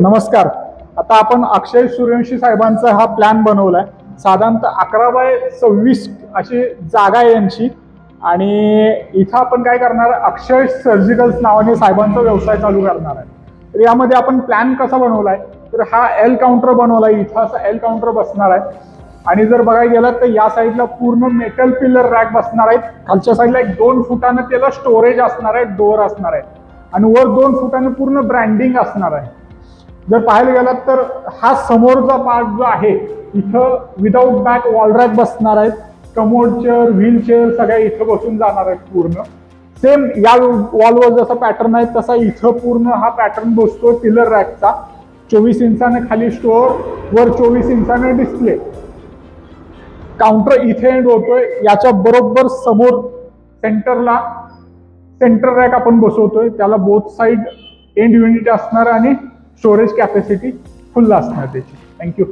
नमस्कार. आता आपण अक्षय सूर्यवंशी साहेबांचा हा प्लॅन बनवला आहे साधारणतः अकरा बाय सव्वीस अशी जागा आहे यांची. आणि इथं आपण काय करणार? आहे? अक्षय सर्जिकल्स नावाने साहेबांचा व्यवसाय चालू करणार आहे. तर यामध्ये आपण प्लॅन कसा बनवला आहे तर हा एल काउंटर बनवला आहे इथं असं एल काउंटर बसणार आहे. आणि जर बघायला गेलात तर या साईडला पूर्ण मेटल पिलर रॅक बसणार आहेत. खालच्या साईडला एक दोन फुटानं त्याला स्टोरेज असणार आहे. डोअर असणार आहे. आणि वर दोन फुटानं पूर्ण ब्रँडिंग असणार आहे. जर पाहायला गेलात तर हा समोरचा पार्ट जो आहे इथं विदाऊट बॅक वॉलरॅक बसणार आहेत. कमोड चेअर व्हीलचेअर सगळ्या इथं बसून जाणार आहेत पूर्ण. सेम या वॉलवर जसा पॅटर्न आहे तसा इथं पूर्ण हा पॅटर्न बसतो पिलर रॅकचा चोवीस इंचाने खाली स्टोअर वर चोवीस इंचाने डिस्प्ले काउंटर इथे एंड होतोय. याच्या बरोबर समोर सेंटरला सेंटर रॅक आपण बसवतोय. त्याला बोथ साईड एंड युनिट असणार आणि स्टोरेज कॅपॅसिटी फुल असणार त्याची. थँक्यू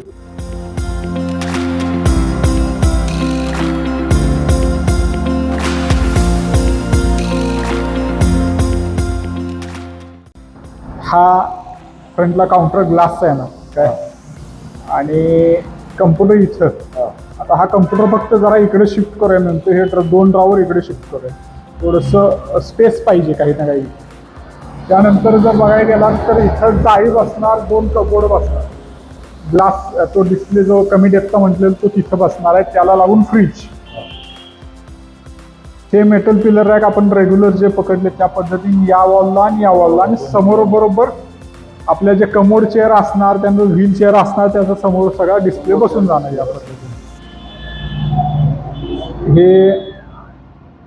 हा फ्रंटला काउंटर ग्लासचा आहे ना काय? आणि कम्प्युटर इथं. आता हा कम्प्युटर फक्त जरा इकडे शिफ्ट करूया नंतर हे ड्र- दोन ड्रॉवर इकडे शिफ्ट करूया. थोडंसं स्पेस पाहिजे काही ना काही. त्यानंतर जर बघायला गेला तर इथं जाळी बसणार दोन कपोड बसणार. ग्लास तो डिस्प्ले जो कमी डेपचा म्हटलेला तो तिथं बसणार आहे. त्याला लावून फ्रीज हे मेटल पिलर रॅक आपण रेग्युलर जे पकडले त्या पद्धतीने या वॉलला आणि या वॉलला आणि समोर बरोबर आपल्या जे कमोड चेअर असणार त्यानंतर व्हील चेअर असणार त्याचा समोर सगळा डिस्प्ले बसून जाणार या पद्धतीने. हे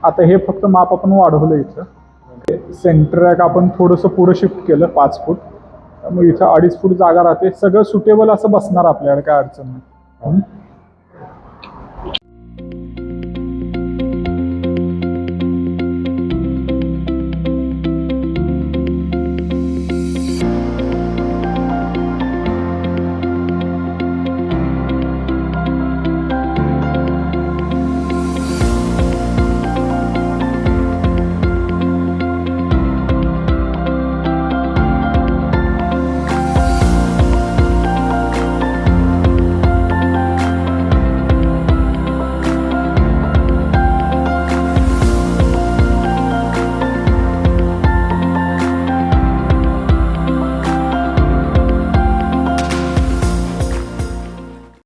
आता हे फक्त माप आपण वाढवलं इथं. सेंटर रॅक आपण थोडंसं पुढं शिफ्ट केलं पाच फूट त्यामुळे इथं अडीच फूट जागा राहते. सगळं सुटेबल असं बसणार आपल्याकडे काय अडचण नाही.